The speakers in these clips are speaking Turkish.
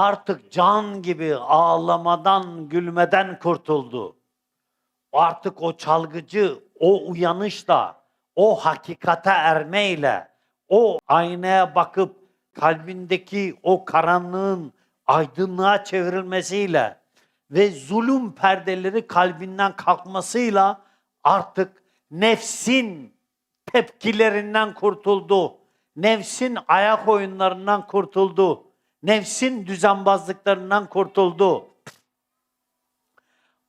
artık can gibi ağlamadan, gülmeden kurtuldu. Artık o çalgıcı, o uyanışla, o hakikate ermeyle, o aynaya bakıp kalbindeki o karanlığın aydınlığa çevrilmesiyle ve zulüm perdeleri kalbinden kalkmasıyla artık nefsin tepkilerinden kurtuldu. Nefsin ayak oyunlarından kurtuldu. Nefsin düzenbazlıklarından kurtuldu.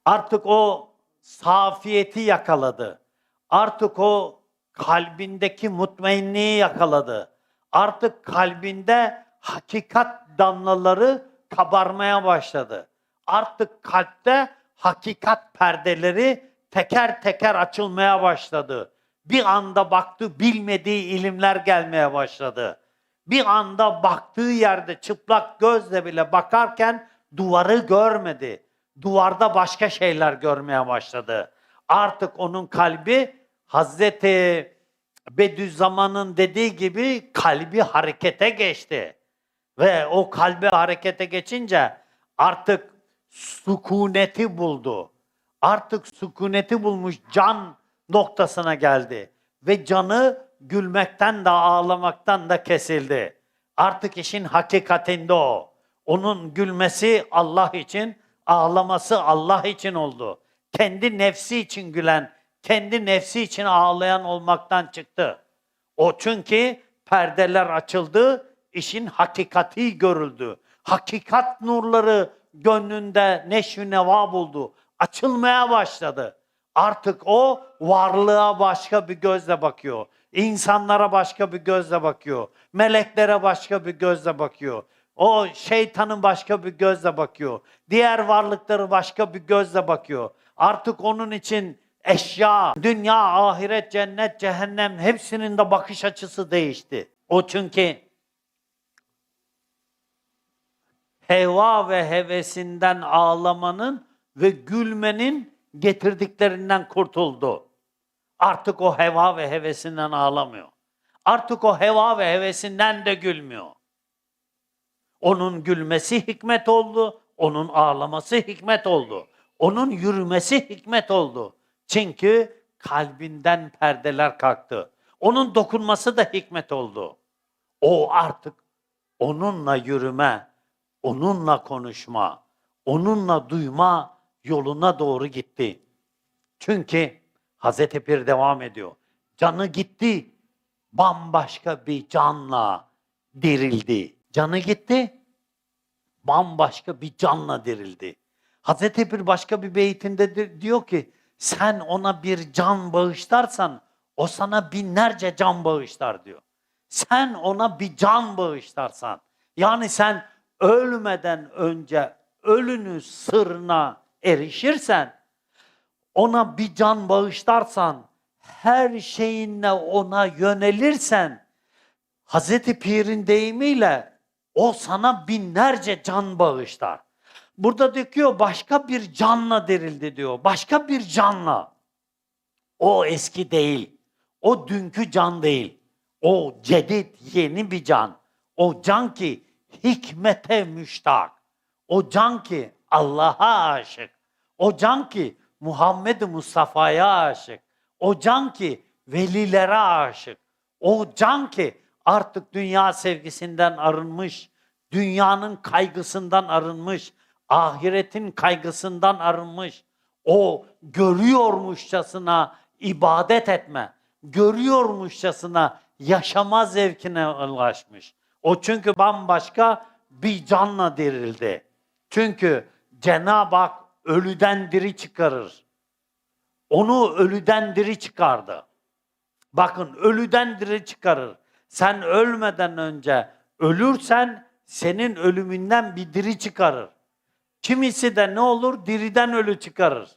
Artık o safiyeti yakaladı. Artık o kalbindeki mutmainliği yakaladı. Artık kalbinde hakikat damlaları kabarmaya başladı. Artık kalpte hakikat perdeleri teker teker açılmaya başladı. Bir anda baktı bilmediği ilimler gelmeye başladı. Bir anda baktığı yerde çıplak gözle bile bakarken duvarı görmedi. Duvarda başka şeyler görmeye başladı. Artık onun kalbi Hazreti Bediüzzaman'ın dediği gibi kalbi harekete geçti. Ve o kalbi harekete geçince artık sükuneti buldu. Artık sükuneti bulmuş can noktasına geldi. Ve canı gülmekten de ağlamaktan da kesildi. Artık işin hakikatinde o. Onun gülmesi Allah için, ağlaması Allah için oldu. Kendi nefsi için gülen, kendi nefsi için ağlayan olmaktan çıktı. O çünkü perdeler açıldı, işin hakikati görüldü. Hakikat nurları gönlünde neşvi neva buldu. Açılmaya başladı. Artık o varlığa başka bir gözle bakıyor. İnsanlara başka bir gözle bakıyor. Meleklere başka bir gözle bakıyor. O şeytanın başka bir gözle bakıyor. Diğer varlıkları başka bir gözle bakıyor. Artık onun için eşya, dünya, ahiret, cennet, cehennem hepsinin de bakış açısı değişti. O çünkü heva ve hevesinden ağlamanın ve gülmenin getirdiklerinden kurtuldu. Artık o heva ve hevesinden ağlamıyor. Artık o heva ve hevesinden de gülmüyor. Onun gülmesi hikmet oldu, onun ağlaması hikmet oldu. Onun yürümesi hikmet oldu. Çünkü kalbinden perdeler kalktı. Onun dokunması da hikmet oldu. O artık onunla yürüme, onunla konuşma, onunla duyma yoluna doğru gitti. Çünkü Hazreti Pir devam ediyor. Canı gitti, bambaşka bir canla dirildi. Canı gitti, bambaşka bir canla dirildi. Hazreti Pir başka bir beytinde di- diyor ki, sen ona bir can bağışlarsan, o sana binlerce can bağışlar diyor. Sen ona bir can bağışlarsan, yani sen ölmeden önce ölünü sırrına erişirsen, ona bir can bağışlarsan, her şeyinle ona yönelirsen, Hazreti Pir'in deyimiyle o sana binlerce can bağışlar. Burada diyor başka bir canla dirildi diyor. Başka bir canla. O eski değil. O dünkü can değil. O cedid yeni bir can. O can ki hikmete müştak. O can ki Allah'a aşık. O can ki Muhammed Mustafa'ya aşık. O can ki velilere aşık. O can ki artık dünya sevgisinden arınmış, dünyanın kaygısından arınmış, ahiretin kaygısından arınmış. O görüyormuşçasına ibadet etme, görüyormuşçasına yaşama zevkine ulaşmış. O çünkü bambaşka bir canla dirildi. Çünkü Cenab-ı Hak ölüden diri çıkarır. Onu ölüden diri çıkardı. Bakın ölüden diri çıkarır. Sen ölmeden önce ölürsen senin ölümünden bir diri çıkarır. Kimisi de ne olur? Diriden ölü çıkarır.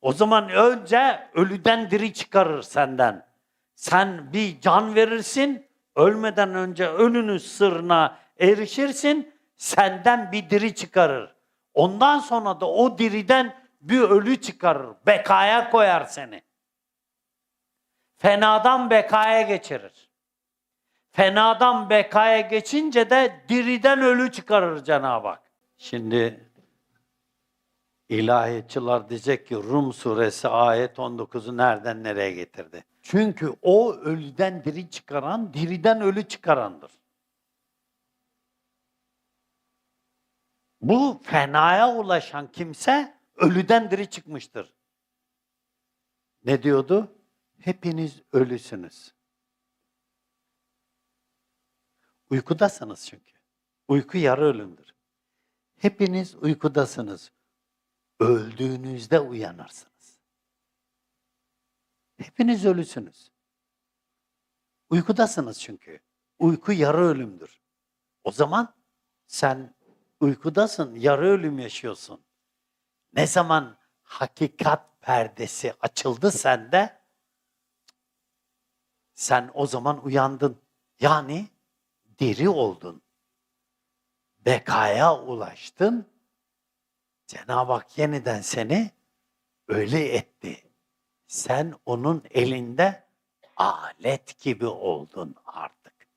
O zaman önce ölüden diri çıkarır senden. Sen bir can verirsin, ölmeden önce ölünün sırrına erişirsin, senden bir diri çıkarır. Ondan sonra da o diriden bir ölü çıkarır, bekaya koyar seni. Fenadan bekaya geçirir. Fenadan bekaya geçince de diriden ölü çıkarır Cenab-ı Hak. Şimdi ilahiyatçılar diyecek ki Rum suresi ayet 19'u nereden nereye getirdi? Çünkü o ölüden diri çıkaran, diriden ölü çıkarandır. Bu fenaya ulaşan kimse ölüden diri çıkmıştır. Ne diyordu? Hepiniz ölüsünüz. Uykudasınız çünkü. Uyku yarı ölümdür. Hepiniz uykudasınız. Öldüğünüzde uyanırsınız. Hepiniz ölüsünüz. Uykudasınız çünkü. Uyku yarı ölümdür. O zaman sen uykudasın, yarı ölüm yaşıyorsun. Ne zaman hakikat perdesi açıldı sende, sen o zaman uyandın. Yani diri oldun. Bekaya ulaştın. Cenab-ı Hak yeniden seni öyle etti. Sen onun elinde alet gibi oldun artık.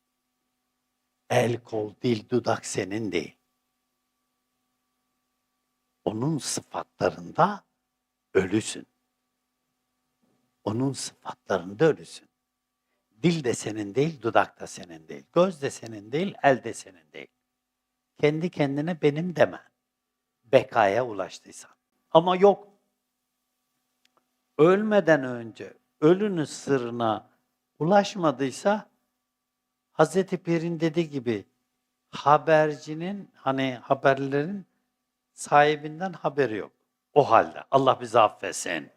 El, kol, dil, dudak senin değil. Onun sıfatlarında ölüsün. Onun sıfatlarında ölüsün. Dil de senin değil, dudak da senin değil. Göz de senin değil, el de senin değil. Kendi kendine benim deme. Bekaya ulaştıysan. Ama yok. Ölmeden önce ölünün sırrına ulaşmadıysa Hazreti Pir'in dediği gibi habercinin hani haberlerin sahibinden haberi yok. O halde Allah bizi affetsin.